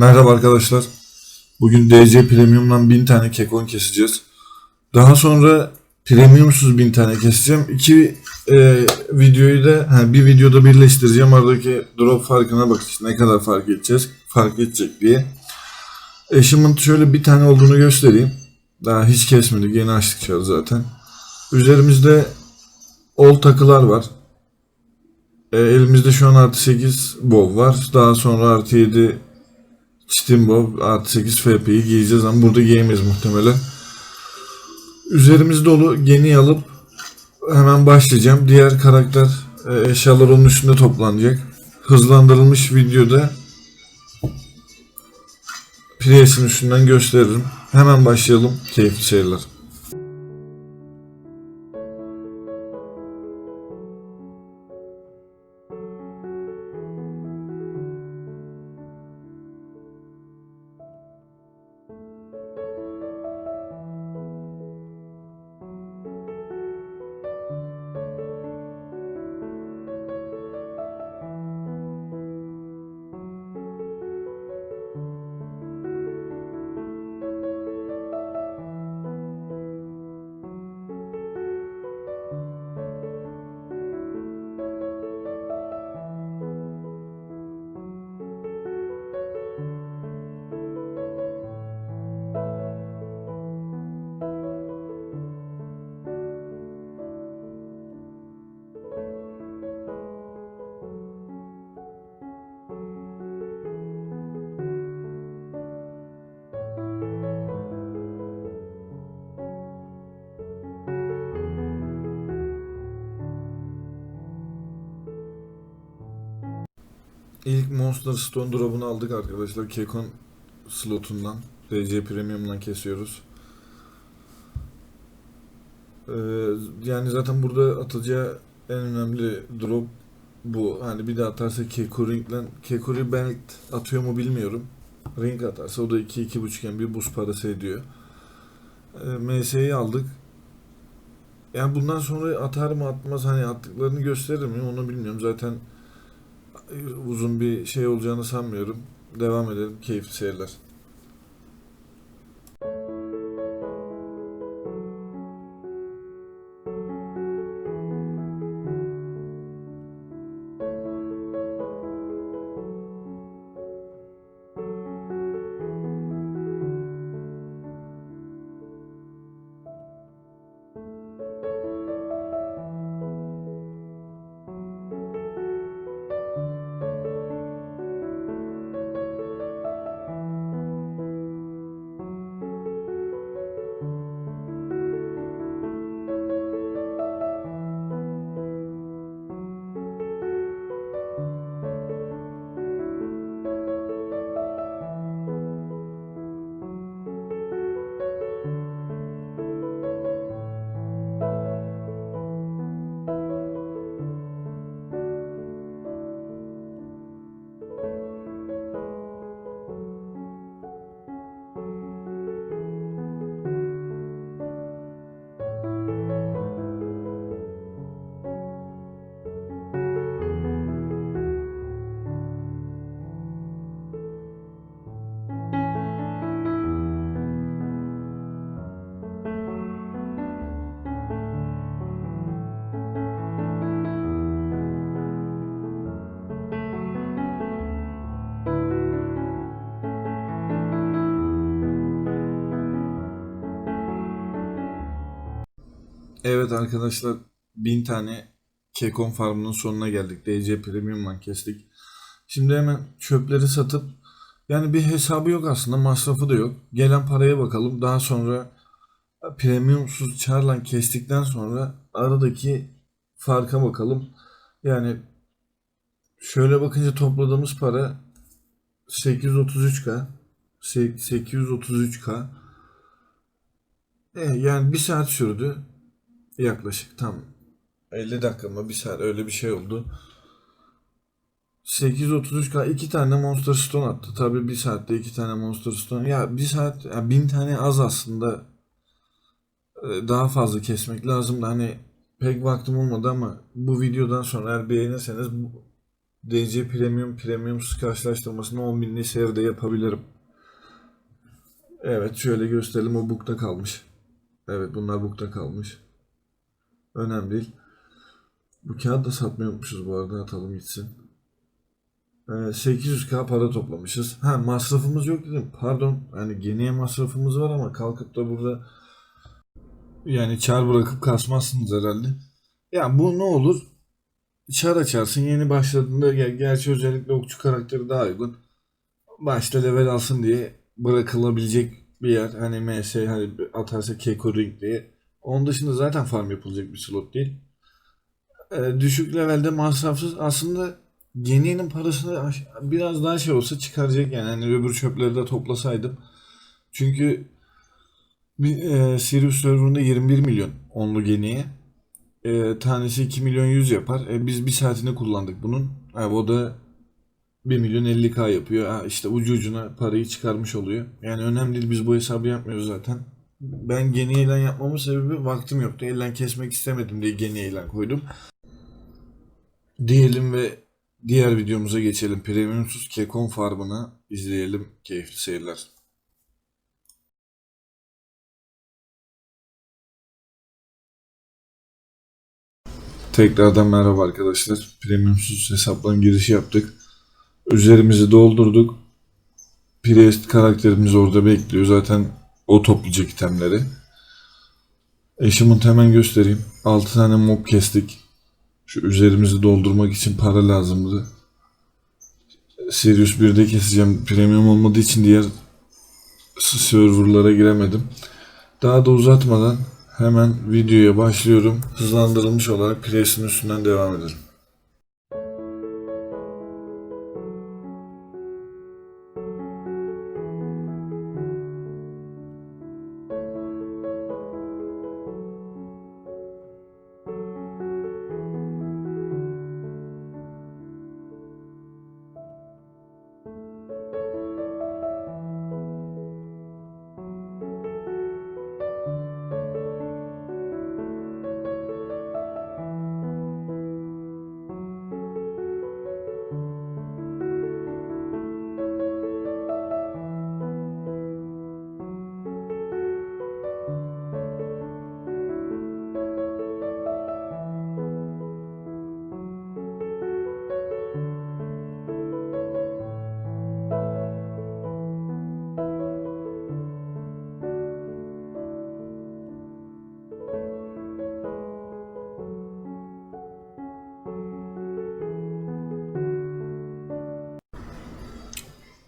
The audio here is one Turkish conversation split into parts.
Merhaba arkadaşlar. Bugün DC Premium'dan 1000 tane kekon keseceğiz. Daha sonra Premium'suz 1000 tane keseceğim. İki e, videoyu da ha, bir videoda birleştireceğim. Aradaki drop farkına bakacağız. Ne kadar fark edeceğiz, fark edecek diye. Eşimin şöyle bir tane olduğunu göstereyim. Daha hiç kesmedik. Yeni açtık çarı zaten. Üzerimizde ol takılar var. E, elimizde şu an artı 8 bov var. Daha sonra artı 7 Steam Bow artı 8 FP'yi giyeceğiz ama burada giyemeyiz muhtemelen. Üzerimiz dolu. Geni alıp hemen başlayacağım. Diğer karakter e, eşyalar onun üstünde toplanacak. Hızlandırılmış videoda Prius'ın üstünden gösteririm. Hemen başlayalım. Keyifli seyirler. İlk Monster Stone drop'unu aldık arkadaşlar. Kekon slotundan. DC Premium'dan kesiyoruz. Ee, yani zaten burada atacağı en önemli drop bu. Hani bir de atarsa Keko Ring'den Keko Ring atıyor mu bilmiyorum. Ring atarsa o da 2 buçukken bir buz parası ediyor. Ee, MS'yi aldık. Yani bundan sonra atar mı atmaz hani attıklarını gösterir mi onu bilmiyorum. Zaten uzun bir şey olacağını sanmıyorum. Devam edelim. Keyifli seyirler. Evet arkadaşlar 1000 tane Kekon Farm'ın sonuna geldik. DC Premium'dan kestik. Şimdi hemen çöpleri satıp yani bir hesabı yok aslında masrafı da yok. Gelen paraya bakalım. Daha sonra premiumsuz çarlan kestikten sonra aradaki farka bakalım. Yani şöyle bakınca topladığımız para 833k 833k e, yani bir saat sürdü. Yaklaşık tam 50 dakika mı bir saat öyle bir şey oldu. 833k iki tane Monster Stone attı. Tabii bir saatte iki tane Monster Stone. Ya bir saat ya bin tane az aslında. Ee, Daha fazla kesmek lazım da hani pek vaktim olmadı ama bu videodan sonra eğer beğenirseniz bu- DC Premium Premiumsuz karşılaştırmasını 10.000'li seride yapabilirim. Evet şöyle gösterelim o bukta kalmış. Evet bunlar bukta kalmış. Önemli değil. Bu kağıt da satmayı unutmuşuz bu arada atalım gitsin. Ee, 800k para toplamışız. Ha masrafımız yok dedim. Pardon. Yani geniye masrafımız var ama kalkıp da burada yani çar bırakıp kasmazsınız herhalde. Ya bu ne olur? Çar açarsın yeni başladığında ger- gerçi özellikle okçu karakteri daha uygun. Başta level alsın diye bırakılabilecek bir yer. Hani MS hani atarsa Keko Ring diye. Onun dışında zaten farm yapılacak bir slot değil. Ee, düşük levelde masrafsız aslında Geniye'nin parasını biraz daha şey olsa çıkaracak yani hani öbür çöpleri de toplasaydım. Çünkü e, Sirius serverında 21 milyon onlu Geniye. E, tanesi 2 milyon 100 yapar. E, biz bir saatini kullandık bunun. E, o da 1 milyon 50k yapıyor. Ha, işte ucu ucuna parayı çıkarmış oluyor. Yani önemli değil biz bu hesabı yapmıyoruz zaten. Ben Geniye ilan yapmamın sebebi vaktim yoktu. Elden kesmek istemedim diye Geniye ilan koydum. Diyelim ve diğer videomuza geçelim. Premiumsuz Kekon Farm'ını izleyelim. Keyifli seyirler. Tekrardan merhaba arkadaşlar. Premiumsuz hesaptan giriş yaptık. Üzerimizi doldurduk. Priest karakterimiz orada bekliyor. Zaten o toplayacak itemleri. Eşimin hemen göstereyim. 6 tane mob kestik. Şu üzerimizi doldurmak için para lazımdı. Sirius 1'de keseceğim. Premium olmadığı için diğer serverlara giremedim. Daha da uzatmadan hemen videoya başlıyorum. Hızlandırılmış olarak Priest'in üstünden devam edelim.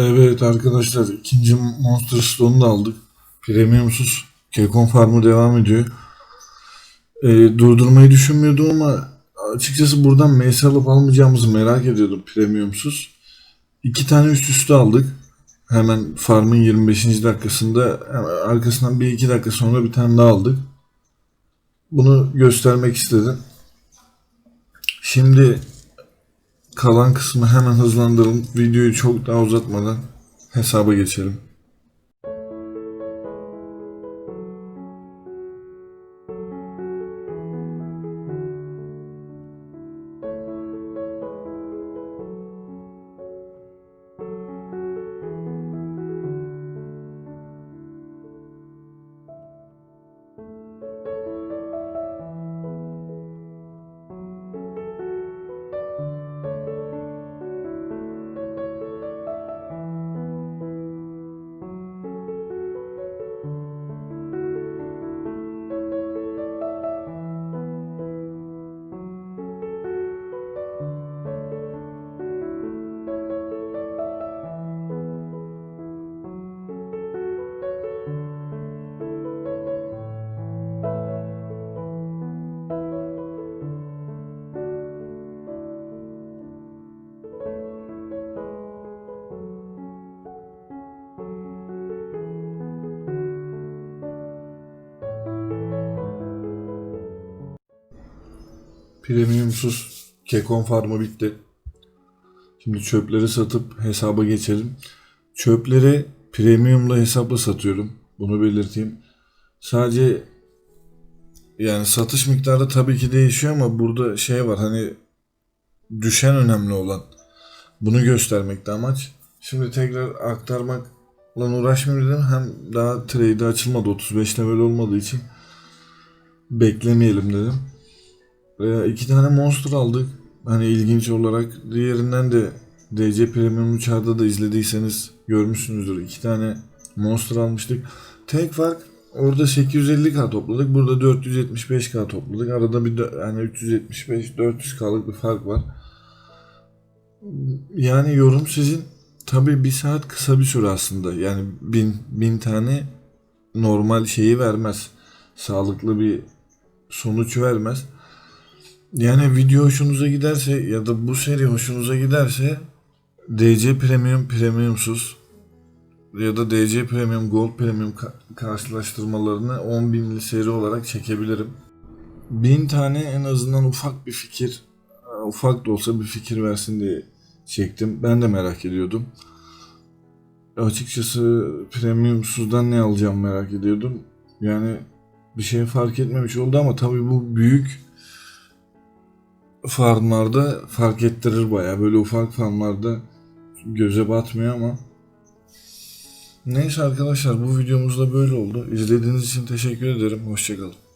Evet arkadaşlar ikinci Monster Stone'u da aldık. Premiumsuz Kekon Farm'ı devam ediyor. Ee, durdurmayı düşünmüyordum ama açıkçası buradan MS alıp almayacağımızı merak ediyordum premiumsuz. İki tane üst üste aldık. Hemen farmın 25. dakikasında arkasından bir iki dakika sonra bir tane daha aldık. Bunu göstermek istedim. Şimdi kalan kısmı hemen hızlandıralım. Videoyu çok daha uzatmadan hesaba geçelim. Premiumsuz Kekon Farmı bitti. Şimdi çöpleri satıp hesaba geçelim. Çöpleri premiumla hesapla satıyorum. Bunu belirteyim. Sadece yani satış miktarı tabii ki değişiyor ama burada şey var hani düşen önemli olan. Bunu göstermekti amaç. Şimdi tekrar aktarmakla uğraşmayayım dedim. Hem daha trade açılmadı 35 level olmadığı için beklemeyelim dedim. Ee, iki tane monster aldık. Hani ilginç olarak diğerinden de DC Premium uçarda da izlediyseniz görmüşsünüzdür. İki tane monster almıştık. Tek fark orada 850k topladık. Burada 475k topladık. Arada bir yani 375-400k'lık bir fark var. Yani yorum sizin. Tabi bir saat kısa bir süre aslında. Yani bin, bin tane normal şeyi vermez. Sağlıklı bir sonuç vermez. Yani video hoşunuza giderse ya da bu seri hoşunuza giderse DC Premium Premiumsuz ya da DC Premium Gold Premium ka- karşılaştırmalarını 10.000'li seri olarak çekebilirim. 1000 tane en azından ufak bir fikir, ufak da olsa bir fikir versin diye çektim. Ben de merak ediyordum. Açıkçası Premiumsuzdan ne alacağım merak ediyordum. Yani bir şey fark etmemiş oldu ama tabii bu büyük farmlarda fark ettirir baya. Böyle ufak farmlarda göze batmıyor ama. Neyse arkadaşlar bu videomuz da böyle oldu. İzlediğiniz için teşekkür ederim. Hoşçakalın.